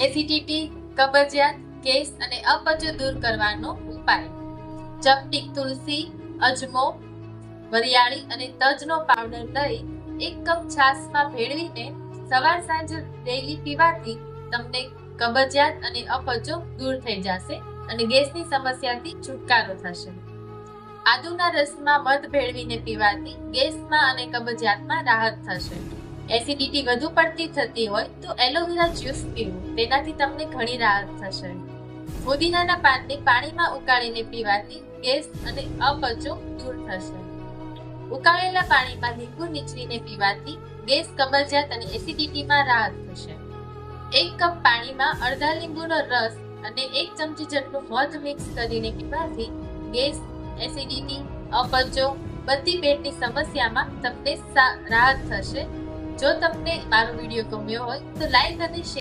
Acidity, કબજિયાત gas અને અપચો દૂર કરવાનો ઉપાય. ચપટી તુલસી, અજમો, વરિયાળી અને તજનો પાવડર લઈ એક કપ છાશમાં ભેળવીને સવાર સાંજ ડેલી પીવાથી તમને કબજિયાત અને અપચો દૂર થઈ જશે અને ગેસની સમસ્યાથી છુટકારો થશે. આદુના રસમાં મધ ભેળવીને પીવાથી ગેસમાં અને કબજિયાતમાં રાહત થશે. એસિડિટી વધુ પડતી થતી હોય તો એલોવેરા જ્યુસ પીવું. તેનાથી તમને ઘણી રાહત થશે. ફુદીનાના પાનને પાણીમાં ઉકાળીને પીવાથી ગેસ અને અપચો દૂર થશે. ઉકાળેલા પાણીમાં લીંબુ નીચવીને પીવાથી ગેસ કબજિયાત અને એસિડિટીમાં રાહત થશે. એક કપ પાણીમાં અડધા લીંબુનો રસ અને એક ચમચી જેટલું મધ મિક્સ કરીને પીવાથી ગેસ, એસિડિટી, અપચો બધી પેટની સમસ્યામાં તમને રાહત થશે. જો તમને મારો વીડિયો ગમ્યો હોય તો લાઈક અને શેર